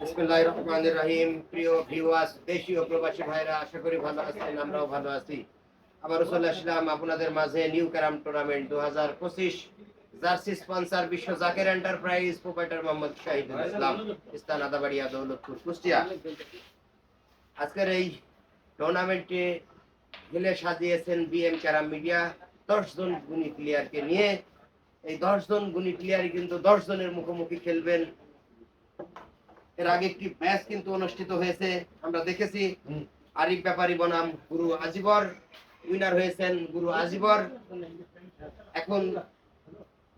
বিসমিল্লাহির প্রিয় ভিউয়ার্স দেশি ও প্রবাসী ভাইরা, আশা করি ভালো আছেন, আমরাও ভালো আছি। আসলাম আপনাদের মাঝে নিউ ক্যারাম টুর্নামেন্ট দু হাজার পঁচিশ জার্সি বিশ্ব জাকের এন্টারপ্রাইজ প্রোপাইটার মোহাম্মদ শাহিদুল ইসলাম ইস্তান আদাবাড়িয়া, দৌলতপুর, কুষ্টিয়া। আজকের এই টুর্নামেন্টে খেলে সাজিয়েছেন বিএম ক্যারাম মিডিয়া দশ জন গুণী প্লেয়ারকে নিয়ে। এই দশ জন গুণী প্লেয়ারই কিন্তু দশ জনের মুখোমুখি খেলবেন। এর আগে একটি ম্যাচ কিন্তু অনুষ্ঠিত হয়েছে। আমরা দেখেছি আরিফ ব্যাপারী বনাম গুরু আজিবর উইনার হয়েছেন গুরু আজিবর। এখন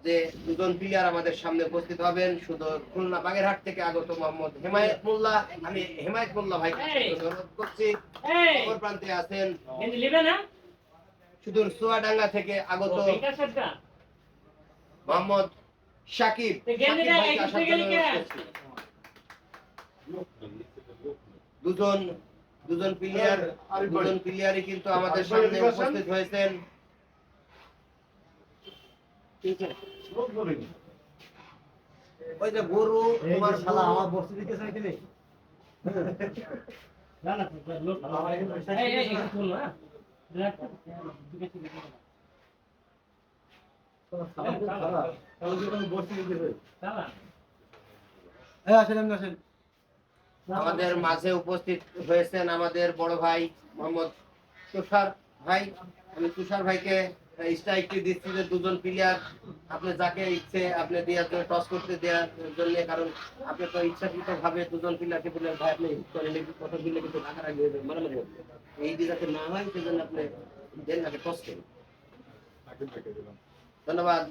যে দুজন প্লেয়ার আমাদের সামনে উপস্থিত হবেন শুধু খুলনা বাগেরহাট থেকে আগত মোহাম্মদ হেমায়েত মোল্লা। আমি হেমায়েত মোল্লা ভাই অনুরোধ করছি অপর প্রান্তে আছেন। সুদূর সোয়াডাঙ্গা থেকে আগত। মোহাম্মদ সাকিব সাকিব ভাইকে আসার জন্য কে? অনুরোধ করছি। দুজন দুজন প্লেয়ার দুজন প্লেয়ারই কিন্তু আমাদের সামনে উপস্থিত হয়েছেন ওই যে গরু তোমার শালা আমার দিতে চাইছিলে না, না, লোক। এই, এই, একটু না। হ্যাঁ আসেন আসেন আমাদের মাঝে উপস্থিত হয়েছেন আমাদের বড় ভাই মোহাম্মদ তুষার ভাই। আমি তুষার ভাইকে স্ট্রাইকটি দিচ্ছি যে দুজন প্লেয়ার আপনি যাকে ইচ্ছে আপনি দেওয়ার জন্য টস করতে দেওয়ার জন্য, কারণ আপনি তো ইচ্ছাকৃত ভাবে দুজন প্লেয়ারকে বললেন, ভাই, আপনি hit করেন কত প্লেয়ার কিন্তু রাখার আগে মারামারি হবে এই যাতে না হয়, সেজন্য আপনি দেন আগে টস করেন। ধন্যবাদ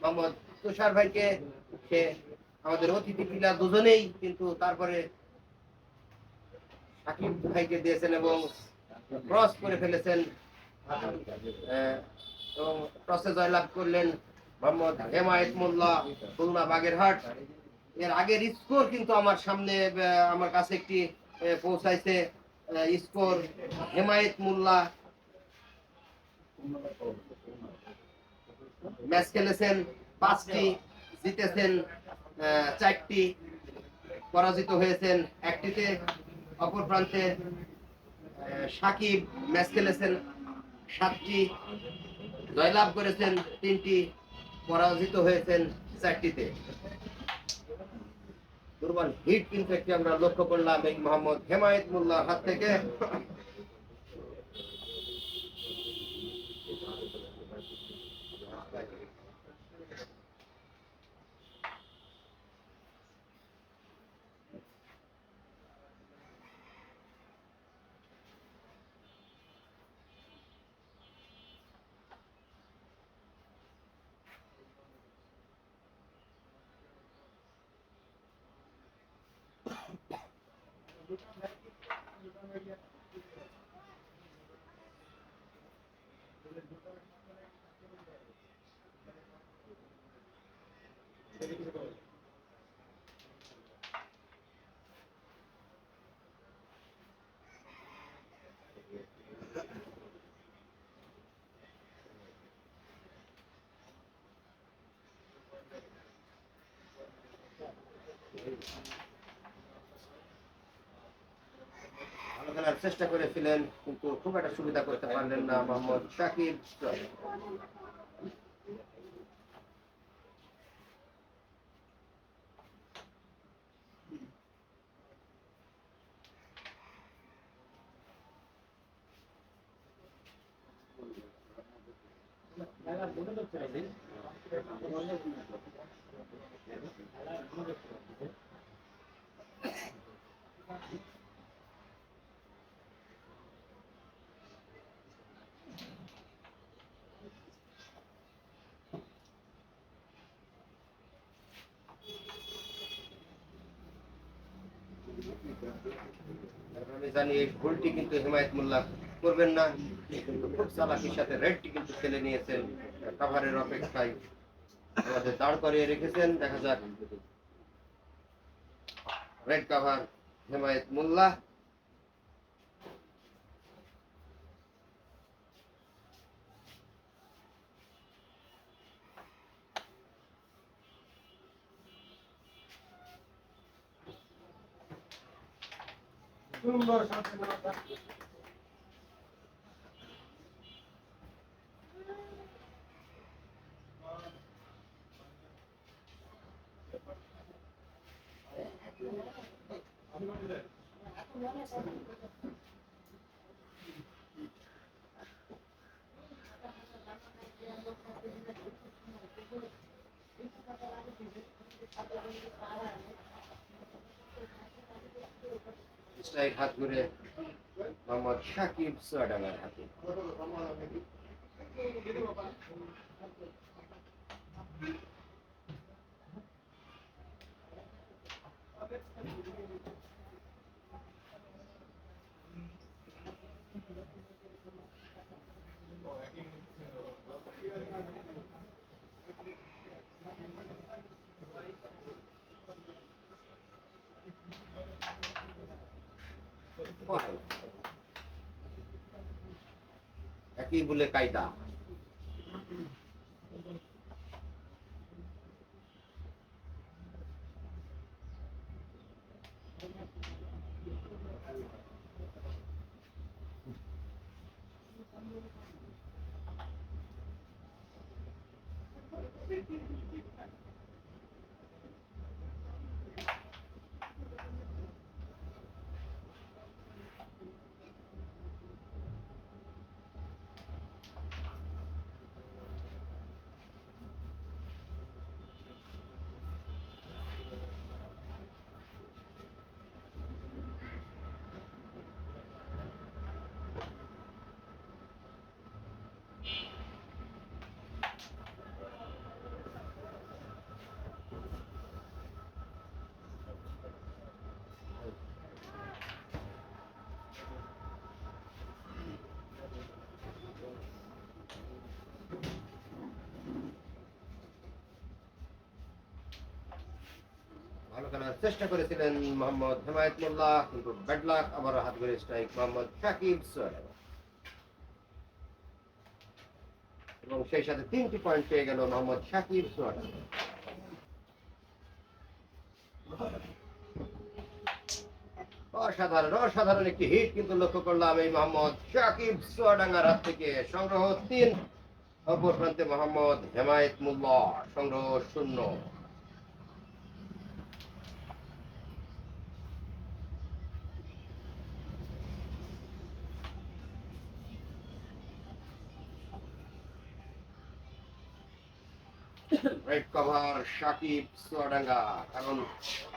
মোহাম্মদ তুষার ভাইকে। আমাদের অতিথি প্লেয়ার দুজনেই, কিন্তু তারপরে সাকিব ভাইকে দিয়েছেন এবং ক্রস করে ফেলেছেন। এবং টসে জয়লাভ করলেন মোহাম্মদ হেমায়েত মোল্লা, খুলনা বাগেরহাট। এর আগের স্কোর কিন্তু আমার সামনে আমার কাছে একটি পৌঁছাইছে। স্কোর হেমায়েত মোল্লা। ম্যাচ খেলেছেন, পাঁচটি জিতেছেন চারটি পরাজিত হয়েছেন। একটিতে অপর প্রান্তে সাকিব ম্যাচ খেলেছেন সাতটি, জয়লাভ করেছেন তিনটি, পরাজিত হয়েছেন চারটিতে। দুর্বল হিট কিন্তু একটি আমরা লক্ষ্য করলাম, এই মোহাম্মদ হেমায়েত মোল্লার হাত থেকে। ভালো খেলার চেষ্টা করেছিলেন কিন্তু খুব একটা সুবিধা করতে পারলেন না মোহাম্মদ শাকিব। আমি জানি এই ভুলটি কিন্তু হেমায়ত মোল্লা করবেন না। কিন্তু খুব চালাকির সাথে রেডটি কিন্তু ফেলে নিয়েছেন। কাভারের অপেক্ষায় আমাদের দাঁড় করিয়ে রেখেছেন। দেখা যাক। Raid cover Hemayet Molla. সুন্দর শান্তিময় স্ট্রাইক হাত ঘুরে মোহাম্মদ সাকিব সোয়াডাঙ্গার হাতে। একই বলে কায়দা। ভালো চেষ্টা করেছিলেন মোহাম্মদ হেমায়ত কিন্তু ব্যাড লাক, আবার হাত ঘুরে স্ট্রাইক মোহাম্মদ সাকিব সোয়াডাঙ্গা এবং সেই সাথে তিনটি পয়েন্ট পেয়ে গেল মোহাম্মদ সাকিব সোয়াডাঙ্গা অসাধারণ অসাধারণ একটি হিট কিন্তু লক্ষ্য করলাম এই মোহাম্মদ সাকিব সোয়াডাঙ্গার হাত থেকে। সংগ্রহ তিন, অপর প্রান্তে মোহাম্মদ হেমায়েত মুল্লা। সংগ্রহ শূন্য। রেড কভার সাকিব সোয়াডাঙ্গা কারণ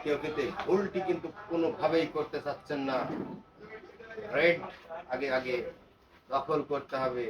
কেউ কিন্তু ভুলটি কিন্তু কোনোভাবেই করতে চাচ্ছেন না। রেড আগে আগে দখল করতে হবে।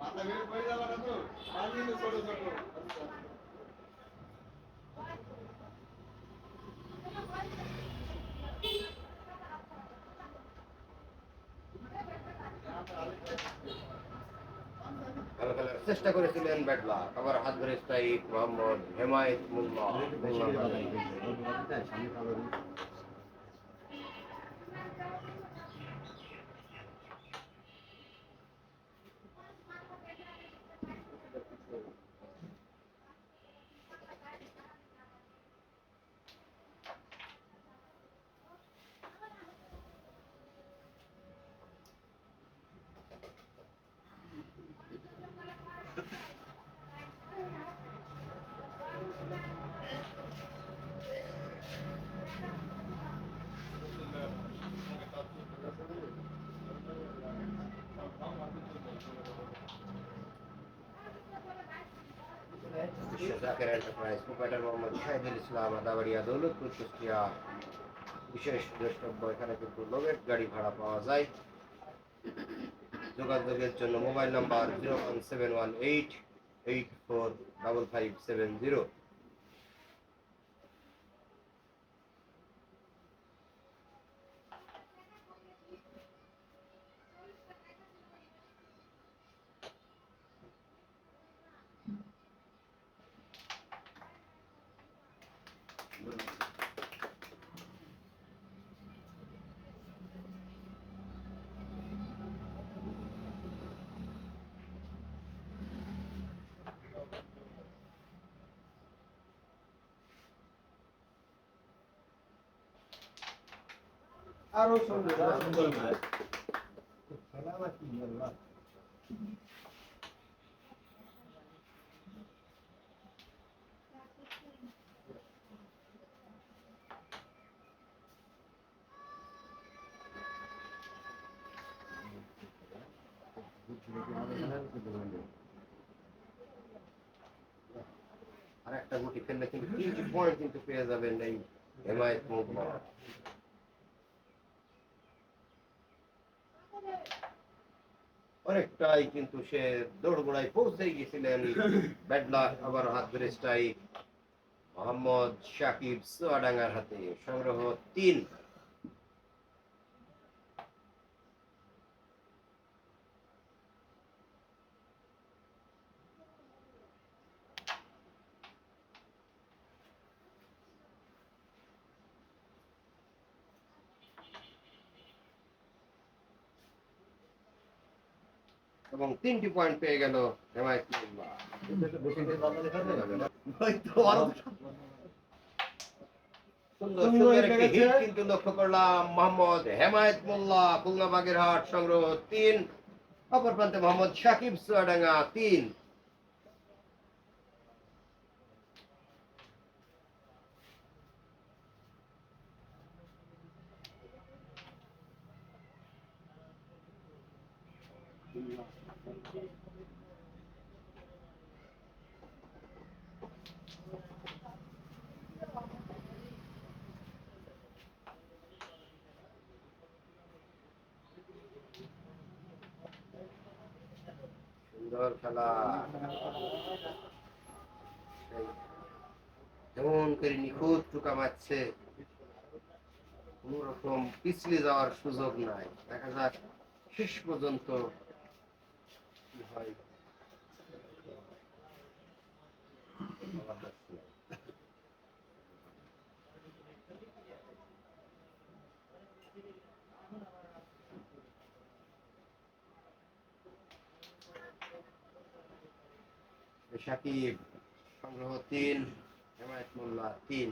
মাথা বের করে যাবে না তো? ছোট ছোট চেষ্টা করেছিলেন ব্যাড লাক আবার হাত ধরে মোহাম্মদ হেমায়েত মুল্লা জাকের এন্টারপ্রাইজ, প্রোপাইটার মোহাম্মদ শাহিদুল ইসলাম আদাবাড়িয়া দৌলতপুর কুষ্টিয়া বিশেষ দ্রষ্টব্য। এখানে কিন্তু লোভের গাড়ি ভাড়া পাওয়া যায়। যোগাযোগের জন্য mobile number zero one seven one eight eight four double five seven zero. আরও সুন্দর আরও একটা গুটি ফেললে কিন্তু তিনটি পয়েন্ট কিন্তু পেয়ে যাবেন এই হেমায়ত অনেকটাই কিন্তু সে দৌড় গোড়ায় পৌঁছে গেছিলেন। বেডলা আবার হাত ধরে স্ট্রাইক মোহাম্মদ শাকিব সোয়াডাঙ্গার হাতে সংগ্রহ তিন। তিনটি পয়েন্ট পেয়ে গেল কিন্তু লক্ষ্য করলাম মোহাম্মদ হেমায়ত মোল্লা, খুলনা বাগেরহাট সংগ্রহ তিন, অপর প্রান্তে মোহাম্মদ সাকিব সোয়াডাঙ্গা তিন। সুন্দর খেলা। যেমন করে নিখুঁত টুকা মারছে, কোন রকম পিছলে যাওয়ার সুযোগ নাই। দেখা যাক শেষ পর্যন্ত হয়। সাকিব সংগ্রহ তিন হেমায়ত মোল্লা তিন।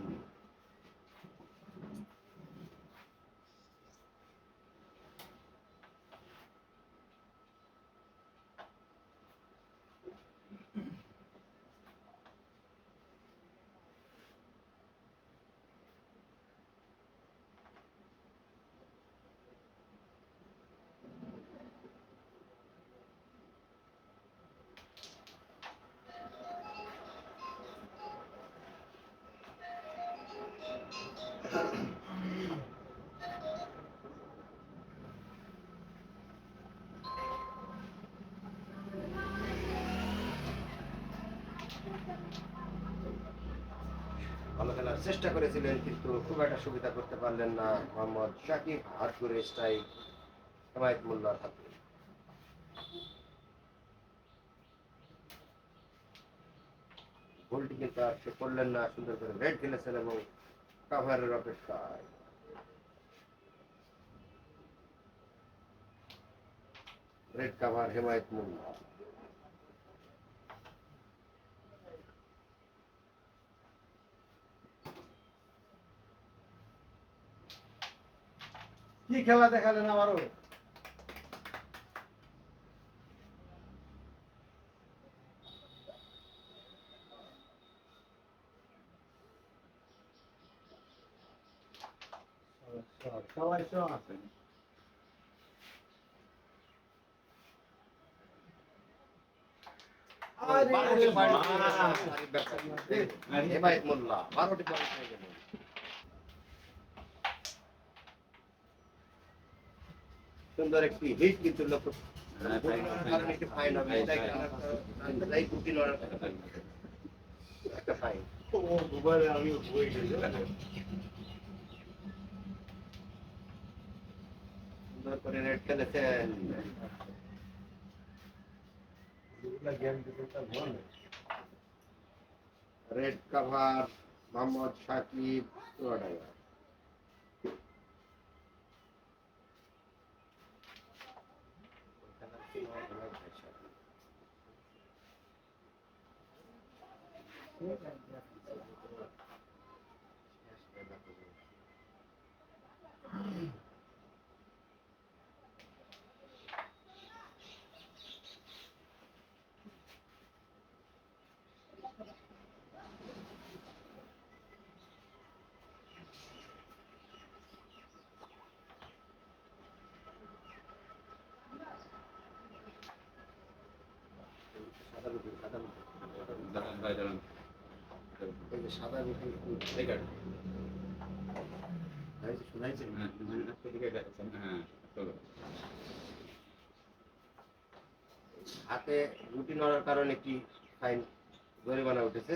চেষ্টা করেছিলেন, কিন্তু খুব একটা সুবিধা করতে পারলেন না। মোহাম্মদ শাকিব হাত স্ট্রাইক, হেমায়ত মোল্লার হাতে। কিন্তু আর সে করলেন না, সুন্দর করে রেড খেলেছেন এবং কাভারের অপেক্ষায়। Raid cover Hemayet Molla. কি খেলা দেখালেন আমারও সবাই তো আছেন বারোটি গেলেন। হেমায়েত মোল্লা বারোটি পেয়ে গেলেন সুন্দর একটি হিট কিন্তু লক্ষ্য কারণ একটি ফাইন হবে এটাই এই দুটি লড়াই একটা ফাইন ও দুবারে আমি বই গেছি সুন্দর করে রেড খেলেছেন গেম দিতে তো ভালো রেড কাভার মোহাম্মদ সাকিব চুয়াডাঙ্গা সাদা সাদা গাড়ি। শোনাইছে, শোনাইছে? হাতে রুটি নড়ার কারণে কি ফাইন জরিমানা উঠেছে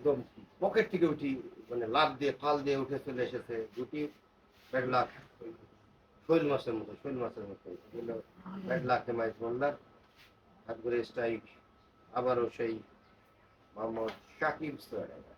একদম পকেট থেকে উঠি মানে লাভ দিয়ে, ফাল দিয়ে উঠে চলে এসেছে দুটি ব্যাড লাখ শৈল মাছের মতো, শৈল মাছের মতো। ব্যাড লাখ হেমায়ত মোল্লার করে স্ট্রাইক আবারও সেই মোহাম্মদ শাকিব সোয়াডাঙ্গা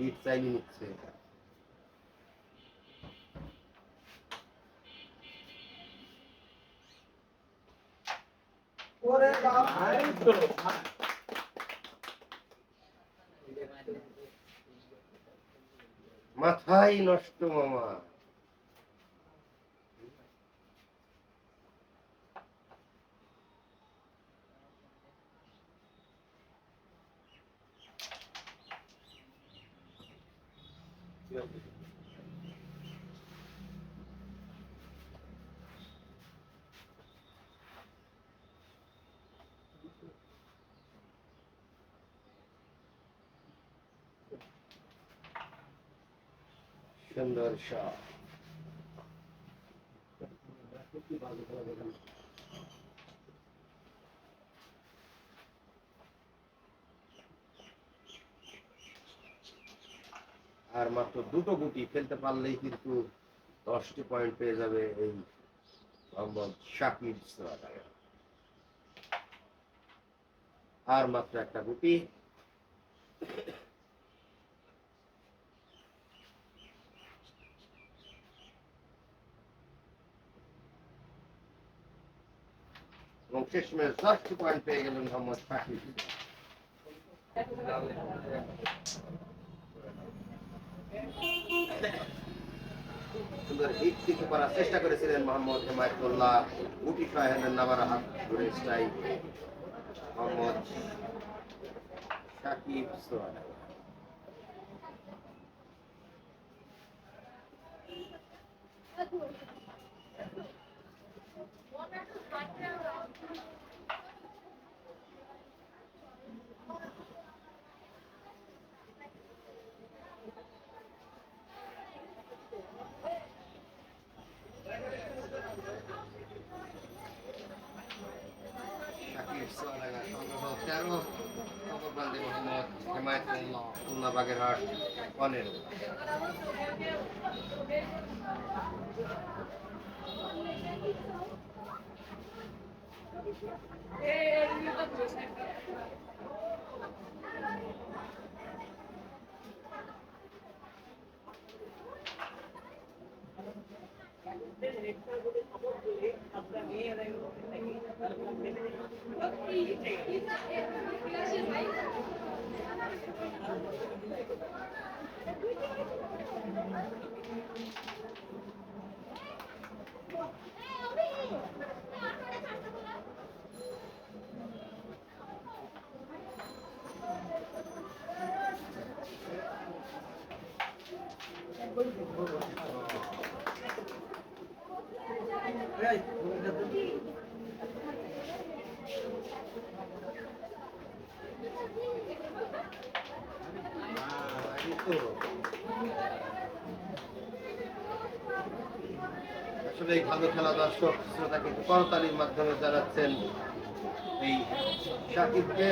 হিট চাইনি নিচ্ছে ওরে বাপ মাথাই নষ্ট মামা। আর মাত্র দুটো গুটি ফেলতে পারলেই কিন্তু দশটি পয়েন্ট পেয়ে যাবে এই মোহাম্মদ শাকিব আর মাত্র একটা গুটি। এবং শেষমেশ দশটি পয়েন্ট পেয়ে গেলেন মোহাম্মদ শাকিব সুন্দর হিট করার চেষ্টা করেছিলেন মোহাম্মদ হেমায়তুল্লাহ গুটি সাহেবের নামার হাত ধরে স্ট্রাইক মোহাম্মদ শাকিব শাকিব খবরবান্দি মোহাম্মদ হেমায়তুল্লাহ খুলনা বাগেরহাট পনেরো এই তো। আসলে এই ভালো খেলা দর্শক শ্রোতা কিন্তু করতালির মাধ্যমে জানাচ্ছেন এই সাকিবকে।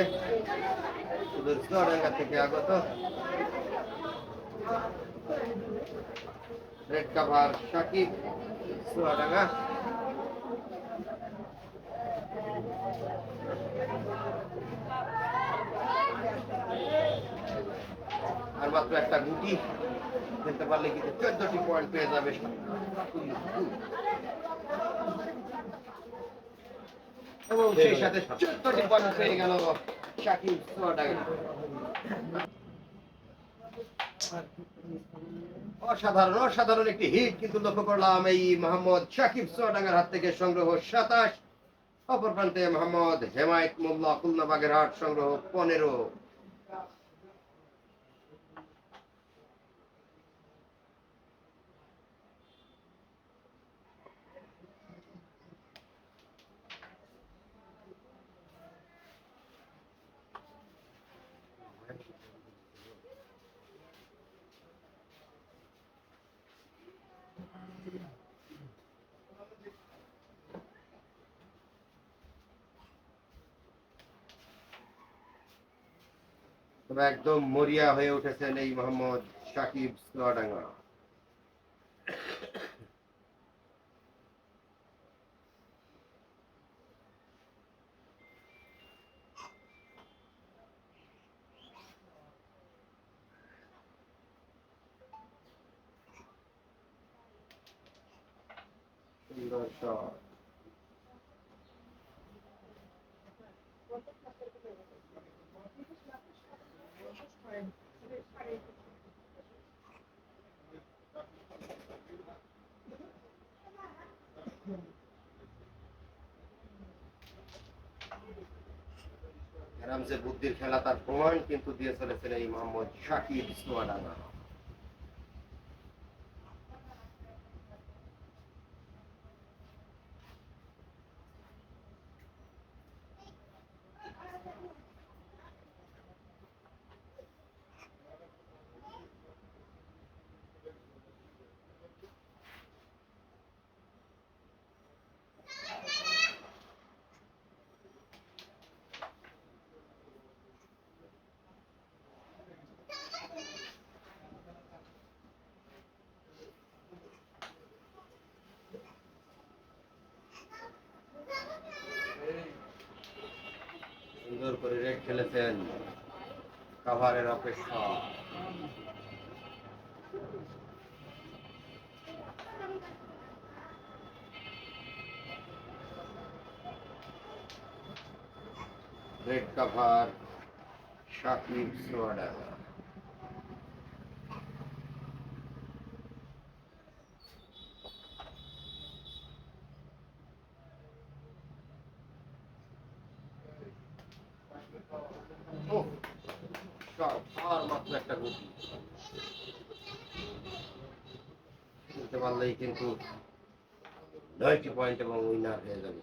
সুদূর চুয়াডাঙ্গা থেকে আগত। Red cover Sakib, Chuadanga. মাত্র একটা গুটি খেলতে পারলে কিন্তু চোদ্দটি পয়েন্ট পেয়ে যাবে। এবং সেই সাথে চোদ্দটি পয়েন্ট পেয়ে গেল শাকিব অসাধারণ অসাধারণ একটি হিট কিন্তু লক্ষ্য করলাম এই মোহাম্মদ শাকিব সোয়াডাঙ্গার হাত থেকে সংগ্রহ সাতাশ। অপর প্রান্তে মোহাম্মদ হেমায়ত মোল্লা খুলনা বাগেরহাট সংগ্রহ পনেরো। একদম মরিয়া হয়ে উঠেছেন এই মোহাম্মদ সাকিব চুয়াডাঙ্গা সুন্দর শট যে বুদ্ধির খেলা তার প্রমাণ কিন্তু দিয়ে চলেছেন এই মোহাম্মদ শাকিব চুয়াডাঙ্গা সুন্দর করে রেড খেলেছেন কাভারের অপেক্ষা। রেড কাভার শাকিব সোয়াডাঙ্গা ওহ, শট, আর মাত্র একটা গুটি খেলতে পারলেই কিন্তু নয়টি পয়েন্ট এবং উইনার হয়ে যাবে।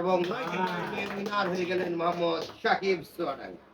এবং নয়টি পয়েন্টে উইনার হয়ে গেলেন মোহাম্মদ শাকিব সোয়াডাঙ্গা